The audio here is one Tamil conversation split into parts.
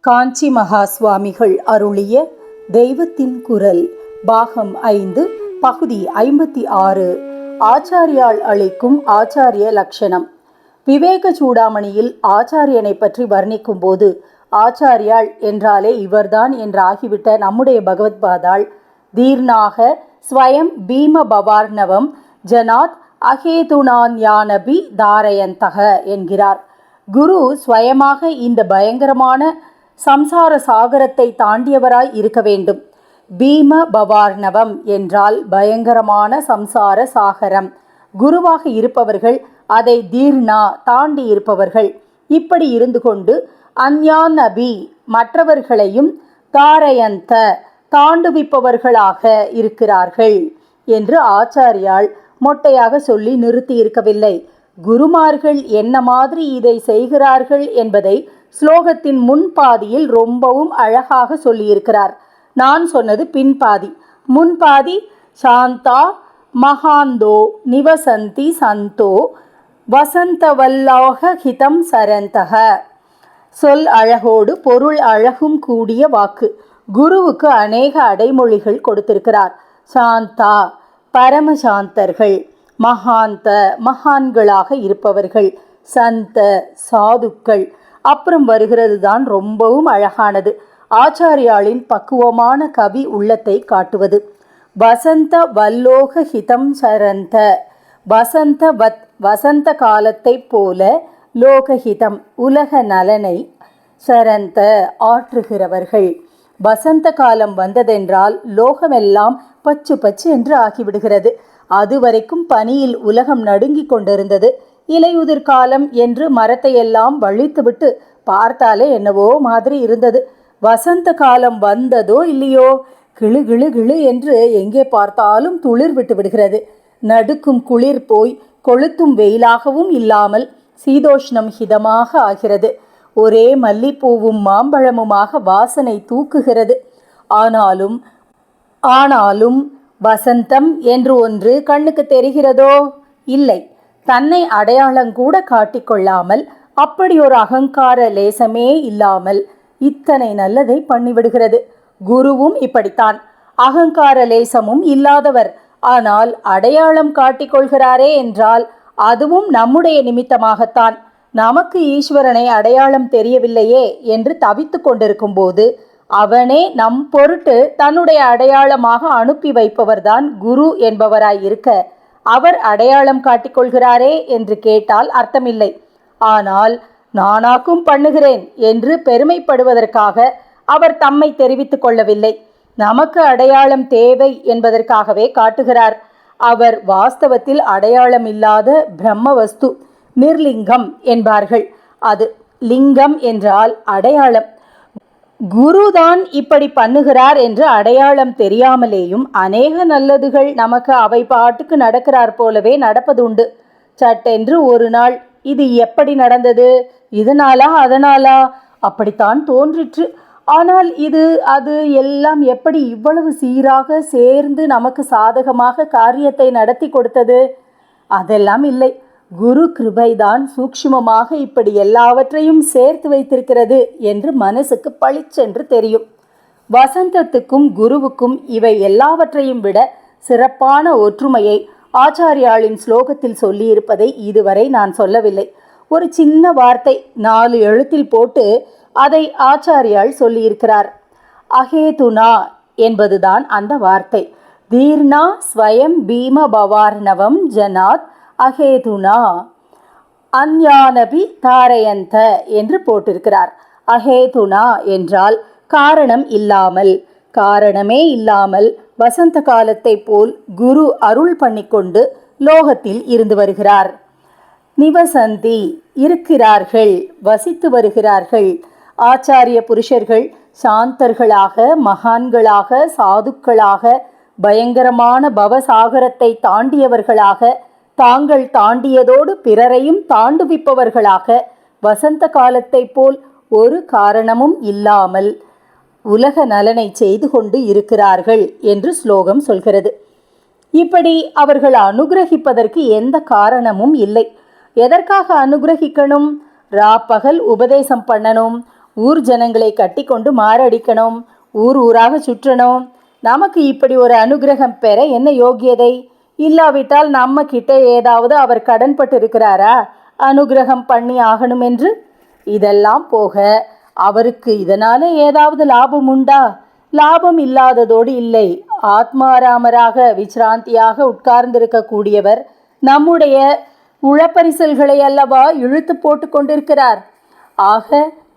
காஞ்சி மகா சுவாமிகள் அருளிய தெய்வத்தின் குரல் பாகம் ஐந்து பகுதி ஐம்பத்தி ஆறு. ஆச்சாரியால் அளிக்கும் ஆச்சாரிய லட்சணம். விவேக சூடாமணியில் ஆச்சாரியனை பற்றி வர்ணிக்கும் போது ஆச்சாரியாள் என்றாலே இவர்தான் என்றாகிவிட்ட நம்முடைய பகவத்பாதாள் தீர்ணாக ஸ்வயம் பீம பவார்ணவம் ஜனாத் அகேதுனான்யானபி தாரயந்தக என்கிறார். குரு ஸ்வயமாக இந்த பயங்கரமான சம்சார சாகரத்தை தாண்டியவராய் இருக்க வேண்டும். பீம பவார்ணவம் என்றால் பயங்கரமான சம்சார சாகரம். குருவாக இருப்பவர்கள் அதை தீர்ணா தாண்டி இருப்பவர்கள். இப்படி இருந்து கொண்டு அந்யானபி மற்றவர்களையும் தாரயந்த தாண்டுவிப்பவர்களாக இருக்கிறார்கள் என்று ஆச்சாரியால் மொட்டையாக சொல்லி நிறுத்தி இருக்கவில்லை குருமார்கள் என்ன மாதிரி இதை செய்கிறார்கள் என்பதை ஸ்லோகத்தின் முன்பாதியில் ரொம்பவும் அழகாக சொல்லியிருக்கிறார். நான் சொன்னது பின்பாதி முன்பாதி சாந்தா மகாந்தோ நிவசந்தி சந்தோ வசந்தவல்லாக ஹிதம் சரந்தக சொல் அழகோடு பொருள் அழகும் கூடிய வாக்கு. குருவுக்கு அநேக அடைமொழிகள் கொடுத்திருக்கிறார். சாந்தா பரமசாந்தர்கள். மகாந்த மகான்களாக இருப்பவர்கள் சந்த சாதுக்கள். அப்புறம் வருகிறது தான் ரொம்பவும் அழகானது. ஆச்சாரியாளின் பக்குவமான கவி உள்ளத்தை காட்டுவது. வசந்த வல்லோக ஹிதம் சரந்த வசந்த வத் வசந்த காலத்தைப் போல லோகஹிதம் உலக நலனை சரந்த ஆற்றுகிறவர்கள். வசந்த காலம் வந்ததென்றால் லோகமெல்லாம் பச்சு பச்சு என்று ஆகிவிடுகிறது. அதுவரைக்கும் பனியில் உலகம் நடுங்கிக் கொண்டிருந்தது. இலையுதிர் காலம் என்று மரத்தையெல்லாம் வழித்துவிட்டு பார்த்தாலே என்னவோ மாதிரி இருந்தது. வசந்த காலம் வந்ததோ இல்லையோ? கிளு கிளு கிளு என்று எங்கே பார்த்தாலும் துளிர் விட்டு விடுகிறது. நடுக்கும் குளிர் போய் கொளுத்தும் வெயிலாகவும் இல்லாமல் சீதோஷ்ணம் ஹிதமாக ஆகிறது. ஒரே மல்லிப்பூவும் மாம்பழமுமாக வாசனை தூக்குகிறது. ஆனாலும் ஆனாலும் வசந்தம் என்று ஒன்று கண்ணுக்கு தெரிகிறதோ? இல்லை. தன்னை அடையாளங்கூட காட்டிக்கொள்ளாமல் அப்படி ஒரு அகங்கார லேசமே இல்லாமல் இத்தனை நல்லதை பண்ணிவிடுகிறது. குருவும் இப்படித்தான். அகங்கார லேசமும் இல்லாதவர். ஆனால் அடையாளம் காட்டிக்கொள்கிறாரே என்றால் அதுவும் நம்முடைய நிமித்தமாகத்தான். நமக்கு ஈஸ்வரனை அடையாளம் தெரியவில்லையே என்று தவித்து கொண்டிருக்கும் போது அவனே நம் பொருட்டு தன்னுடைய அடையாளமாக அனுப்பி வைப்பவர்தான் குரு என்பவராய் இருக்க அவர் அடையாளம் காட்டிக்கொள்கிறாரே என்று கேட்டால் அர்த்தமில்லை. ஆனால் நானாக்கும் பண்ணுகிறேன் என்று பெருமைப்படுவதற்காக அவர் தம்மை தெரிவித்துக் கொள்ளவில்லை. நமக்கு அடையாளம் தேவை என்பதற்காகவே காட்டுகிறார். அவர் வாஸ்தவத்தில் அடையாளம் இல்லாத பிரம்ம வஸ்து நிர்லிங்கம் என்பார்கள். அது லிங்கம் என்றால் அடையாளம். குருதான் இப்படி பண்ணுகிறார் என்று அடையாளம் தெரியாமலேயும் அநேக நல்லதுகள் நமக்கு அவை பாட்டுக்கு நடக்கிறார் போலவே நடப்பதுண்டு. சட்டென்று ஒரு நாள் இது எப்படி நடந்தது? இதனாலா அதனாலா? அப்படித்தான் தோன்றிற்று. ஆனால் இது அது எல்லாம் எப்படி இவ்வளவு சீராக சேர்ந்து நமக்கு சாதகமாக காரியத்தை நடத்தி கொடுத்தது? அதெல்லாம் இல்லை. குரு கிருபைதான் சூக்ஷ்மமாக இப்படி எல்லாவற்றையும் சேர்த்து வைத்திருக்கிறது என்று மனசுக்கு பளிச்சென்று தெரியும். வசந்தத்துக்கும் குருவுக்கும் இவை எல்லாவற்றையும் விட சிறப்பான ஒற்றுமையை ஆச்சாரியாளின் ஸ்லோகத்தில் சொல்லியிருப்பதை இதுவரை நான் சொல்லவில்லை. ஒரு சின்ன வார்த்தை நாலு எழுத்தில் போட்டு அதை ஆச்சாரியால் சொல்லியிருக்கிறார். அகேதுனா என்பதுதான் அந்த வார்த்தை. தீர்ணா ஸ்வயம் பீம பவார்ணவம் ஜனாத் அகேதுனா அந்யானபி தாரயந்த என்று போட்டிருக்கிறார். அகேதுனா என்றால் காரணம் இல்லாமல் காரணமே இல்லாமல் வசந்த காலத்தை போல் குரு அருள் பண்ணிக்கொண்டு லோகத்தில் இருந்து வருகிறார். நிவசந்தி இருக்கிறார்கள் வசித்து வருகிறார்கள். ஆச்சாரிய புருஷர்கள் சாந்தர்களாக மகான்களாக சாதுக்களாக பயங்கரமான பவசாகரத்தை தாண்டியவர்களாக தாங்கள் தாண்டியதோடு பிறரையும் தாண்டுவிப்பவர்களாக வசந்த காலத்தை போல் ஒரு காரணமும் இல்லாமல் உலக நலனை செய்து கொண்டு இருக்கிறார்கள் என்று ஸ்லோகம் சொல்கிறது. இப்படி அவர்கள் அனுகிரகிப்பதற்கு எந்த காரணமும் இல்லை. எதற்காக அனுகிரகிக்கணும்? ராப்பகல் உபதேசம் பண்ணணும். ஊர் ஜனங்களை கட்டிக்கொண்டு மாரடிக்கணும். ஊர் ஊராக சுற்றணும். நமக்கு இப்படி ஒரு அனுகிரகம் பெற என்ன யோகியதை இல்லாவிட்டால் நம்ம கிட்ட ஏதாவது அவர் கடன்பட்டு இருக்கிறாரா அனுகிரகம் பண்ணி ஆகணும் என்று இதெல்லாம் போக அவருக்கு இதனால ஏதாவது லாபம் உண்டா? லாபம் இல்லாததோடு இல்லை. ஆத்மாராமராக விசிராந்தியாக உட்கார்ந்திருக்கக்கூடியவர் நம்முடைய உழப்பரிசல்களை அல்லவா இழுத்து போட்டு கொண்டிருக்கிறார். ஆக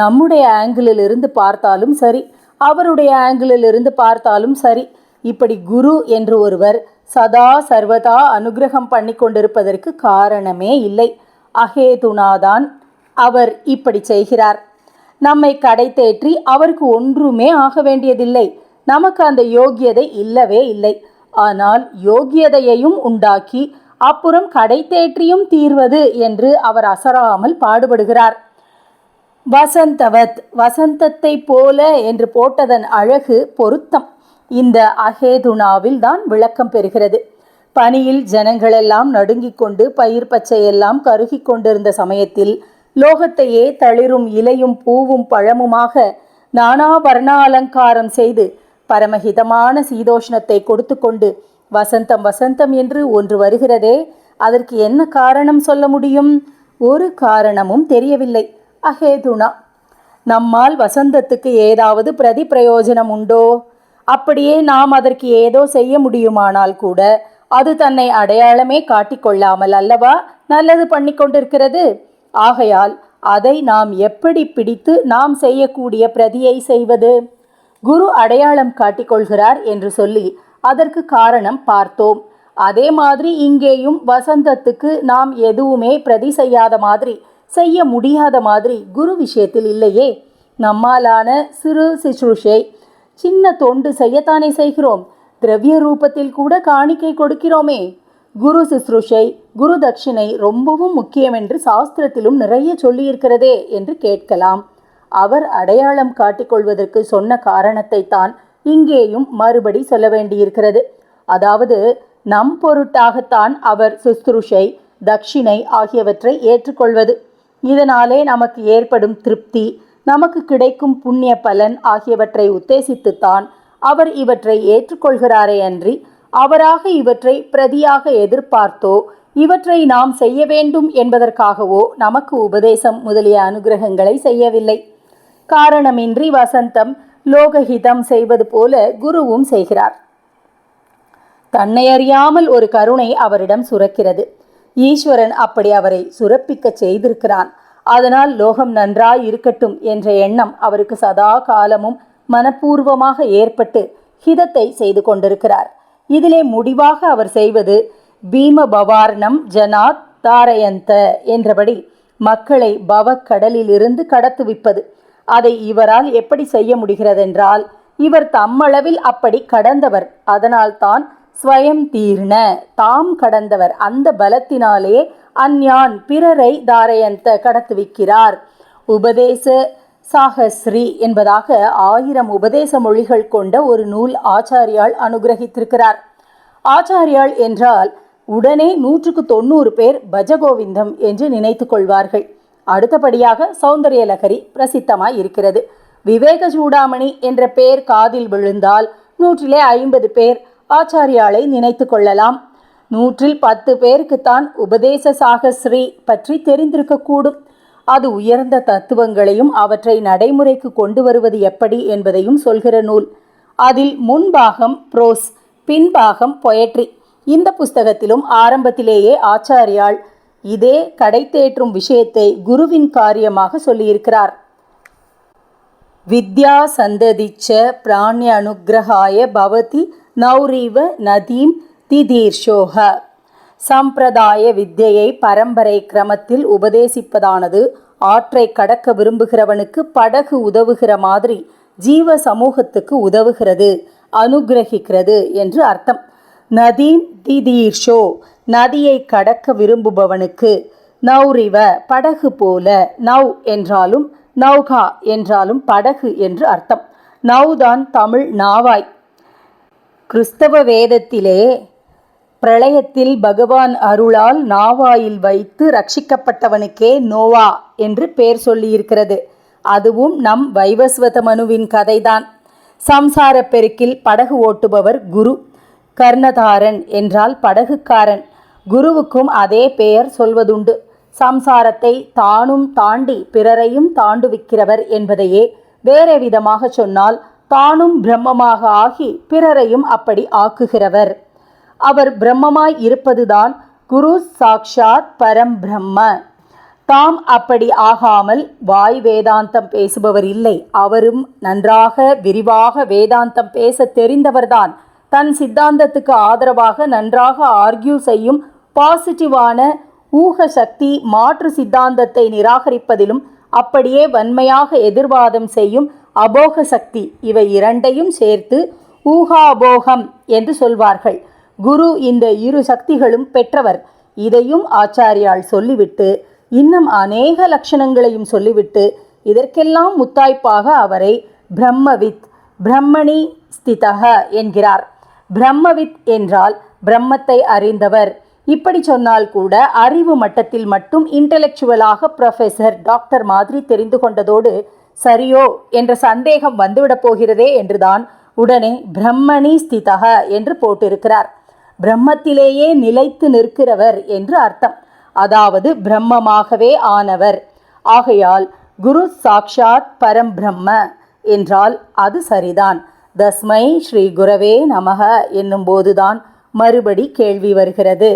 நம்முடைய ஆங்கிளில் இருந்து பார்த்தாலும் சரி அவருடைய ஆங்கிளில் இருந்து பார்த்தாலும் சரி இப்படி குரு என்று ஒருவர் சதா சர்வதா அனுகிரகம் பண்ணி கொண்டிருப்பதற்கு காரணமே இல்லை. அகேதுனாதான் அவர் இப்படி செய்கிறார். நம்மை கடை தேற்றி அவருக்கு ஒன்றுமே ஆக வேண்டியதில்லை. நமக்கு அந்த யோகியதை இல்லவே இல்லை. ஆனால் யோகியதையையும் உண்டாக்கி அப்புறம் கடை தேற்றியும் தீர்வது என்று அவர் அசராமல் பாடுபடுகிறார். வசந்தவத் வசந்தத்தை போல என்று போட்டதன் அழகு பொருத்தம். இந்த அகேதுனாவில் தான் விளக்கம் பெறுகிறது. பனியில் ஜனங்களெல்லாம் நடுங்கிக் கொண்டு பயிர் பச்சையெல்லாம் கருகி கொண்டிருந்த சமயத்தில் லோகத்தையே தளிரும் இலையும் பூவும் பழமுமாக நானா வர்ண அலங்காரம் செய்து பரமஹிதமான சீதோஷ்ணத்தை கொடுத்து கொண்டு வசந்தம் வசந்தம் என்று ஒன்று வருகிறதே அதற்கு என்ன காரணம் சொல்ல முடியும்? ஒரு காரணமும் தெரியவில்லை. அஹேதுனா நம்மால் வசந்தத்துக்கு ஏதாவது பிரதி பிரயோஜனம் உண்டோ? அப்படியே நாம் அதற்கு ஏதோ செய்ய முடியுமானால் கூட அது தன்னை அடையாளமே காட்டிக்கொள்ளாமல் அல்லவா நல்லது பண்ணி கொண்டிருக்கிறது? ஆகையால் அதை நாம் எப்படி பிடித்து நாம் செய்யக்கூடிய பிரதியை செய்வது? குரு அடையாளம் காட்டிக்கொள்கிறார் என்று சொல்லி அதற்கு காரணம் பார்த்தோம். அதே மாதிரி இங்கேயும் வசந்தத்துக்கு நாம் எதுவுமே பிரதி செய்யாத மாதிரி செய்ய முடியாத மாதிரி குரு விஷயத்தில் இல்லையே. நம்மாலான சிறு சிசுஷை சின்ன தொண்டு செய்யத்தானே செய்கிறோம். திரவிய ரூபத்தில் கூட காணிக்கை கொடுக்கிறோமே. குரு சிசுருஷை குரு தட்சிணை ரொம்பவும் முக்கியம் என்று சாஸ்திரத்திலும் நிறைய சொல்லியிருக்கிறதே என்று கேட்கலாம். அவர் அடையாளம் காட்டிக்கொள்வதற்கு சொன்ன காரணத்தை தான் இங்கேயும் மறுபடி சொல்ல வேண்டியிருக்கிறது. அதாவது நம் பொருட்டாகத்தான் அவர் சுஸ்துருஷை தட்சிணை ஆகியவற்றை ஏற்றுக்கொள்வது. இதனாலே நமக்கு ஏற்படும் திருப்தி நமக்கு கிடைக்கும் புண்ணிய பலன் ஆகியவற்றை உத்தேசித்துத்தான் அவர் இவற்றை ஏற்றுக்கொள்கிறாரே அன்றி அவராக இவற்றை பிரதியாக எதிர்பார்த்தோ இவற்றை நாம் செய்ய வேண்டும் என்பதற்காகவோ நமக்கு உபதேசம் முதலிய அனுகிரகங்களை செய்யவில்லை. காரணமின்றி வசந்தம் லோகஹிதம் செய்வது போல குருவும் செய்கிறார். தன்னை அறியாமல் ஒரு கருணை அவரிடம் சுரக்கிறது. ஈஸ்வரன் அப்படி அவரை சுரப்பிக்க செய்திருக்கிறான். அதனால் லோகம் நன்றாய் இருக்கட்டும் என்ற எண்ணம் அவருக்கு சதா காலமும் மனப்பூர்வமாக ஏற்பட்டு ஹிதத்தை செய்து கொண்டிருக்கிறார். இதிலே முடிவாக அவர் செய்வது பீம பவார்ணம் ஜனாத் தாரயந்த என்றபடி மக்களை பவக்கடலிலிருந்து கடத்துவிப்பது அதை இவரால் எப்படி செய்ய முடிகிறதென்றால் இவர் தம்மளவில் அப்படி கடந்தவர். அதனால்தான் ஸ்வயம் தீர்ண தாம் கடந்தவர் அந்த பலத்தினாலே அந்யான் பிறரை தாரயந்த கடத்துவிக்கிறார். உபதேச சாகஸ்ரீ என்பதாக ஆயிரம் உபதேச மொழிகள் கொண்ட ஒரு நூல் ஆச்சாரியால் அனுகிரகித்திருக்கிறார். ஆச்சாரியாள் என்றால் உடனே நூற்றுக்கு தொண்ணூறு பேர் பஜகோவிந்தம் என்று நினைத்து கொள்வார்கள். அடுத்தபடியாக சௌந்தர்யலகரி பிரசித்தமாய் இருக்கிறது. விவேக சூடாமணி என்ற பெயர் காதில் விழுந்தால் நூற்றிலே ஐம்பது பேர் ஆச்சாரியாளை நினைத்து கொள்ளலாம். நூற்றில் பத்து பேருக்குத்தான் உபதேச சாகஸ்ரீ பற்றி தெரிந்திருக்கக்கூடும். அது உயர்ந்த தத்துவங்களையும் அவற்றை நடைமுறைக்கு கொண்டு வருவது எப்படி என்பதையும் சொல்கிற நூல். அதில் முன்பாகம் ப்ரோஸ் பின்பாகம் பொயட்ரி. இந்த புஸ்தகத்திலும் ஆரம்பத்திலேயே ஆச்சாரியாள் இதே கடை தேற்றும் விஷயத்தை குருவின் காரியமாக சொல்லியிருக்கிறார். வித்யா சந்ததிச்ச பிராணிய அனுகிரகாய பவதி நௌரீவ நதீம் திதீர்ஷோக. சம்பிரதாய வித்தியை பரம்பரை கிரமத்தில் உபதேசிப்பதானது. ஆற்றை கடக்க விரும்புகிறவனுக்கு படகு உதவுகிற மாதிரி ஜீவ சமூகத்துக்கு உதவுகிறது அனுகிரகிக்கிறது என்று அர்த்தம். நதீம் திதீர்ஷோ நதியை கடக்க விரும்புபவனுக்கு நௌரிவ படகு போல நவ் என்றாலும் நௌகா என்றாலும் படகு என்று அர்த்தம். நவ்தான் தமிழ் நாவாய். கிறிஸ்தவ வேதத்திலே பிரளயத்தில் பகவான் அருளால் நாவாயில் வைத்து ரட்சிக்கப்பட்டவனுக்கே நோவா என்று பெயர் சொல்லியிருக்கிறது. அதுவும் நம் வைவஸ்வத மனுவின் கதைதான். சம்சார பெருக்கில் படகு ஓட்டுபவர் குரு கர்ணதாரன் என்றால் படகுக்காரன். குருவுக்கும் அதே பெயர் சொல்வதுண்டு. சம்சாரத்தை தானும் தாண்டி பிறரையும் தாண்டுவிக்கிறவர் என்பதையே வேறே விதமாக சொன்னால் தானும் பிரம்மமாக ஆகி பிறரையும் அப்படி ஆக்குகிறவர். அவர் பிரம்மமாய் இருப்பதுதான் குரு சாக்ஷாத் பரம் பிரம்ம. தாம் அப்படி ஆகாமல் வாய் வேதாந்தம் பேசுபவர் இல்லை. அவரும் நன்றாக விரிவாக வேதாந்தம் பேச தெரிந்தவர்தான். தன் சித்தாந்தத்துக்கு ஆதரவாக நன்றாக ஆர்கியூ செய்யும் பாசிட்டிவான ஊக சக்தி மாற்று சித்தாந்தத்தை நிராகரிப்பதிலும் அப்படியே வன்மையாக எதிர்வாதம் செய்யும் அபோக சக்தி இவை இரண்டையும் சேர்த்து ஊகாபோகம் என்று சொல்வார்கள். குரு இந்த இரு சக்திகளும் பெற்றவர். இதையும் ஆச்சாரியால் சொல்லிவிட்டு இன்னும் அநேக லட்சணங்களையும் சொல்லிவிட்டு இதற்கெல்லாம் முத்தாய்ப்பாக அவரை பிரம்மவித் பிரம்மணி ஸ்திதக என்கிறார். பிரம்மவித் என்றால் பிரம்மத்தை அறிந்தவர். இப்படி சொன்னால் கூட அறிவு மட்டத்தில் மட்டும் இன்டலெக்சுவலாக ப்ரொஃபெசர் டாக்டர் மாதிரி தெரிந்து கொண்டதோடு சரியோ என்ற சந்தேகம் வந்துவிடப் போகிறதே என்றுதான் உடனே பிரம்மணி ஸ்திதக என்று போட்டிருக்கிறார். பிரம்மத்திலேயே நிலைத்து நிற்கிறவர் என்று அர்த்தம். அதாவது பிரம்மமாகவே ஆனவர். ஆகையால் குரு சாக்ஷாத் பரம் பிரம்ம என்றால் அது சரிதான். தஸ்மை ஸ்ரீ குரவே நமக என்னும் போதுதான் மறுபடி கேள்வி வருகிறது.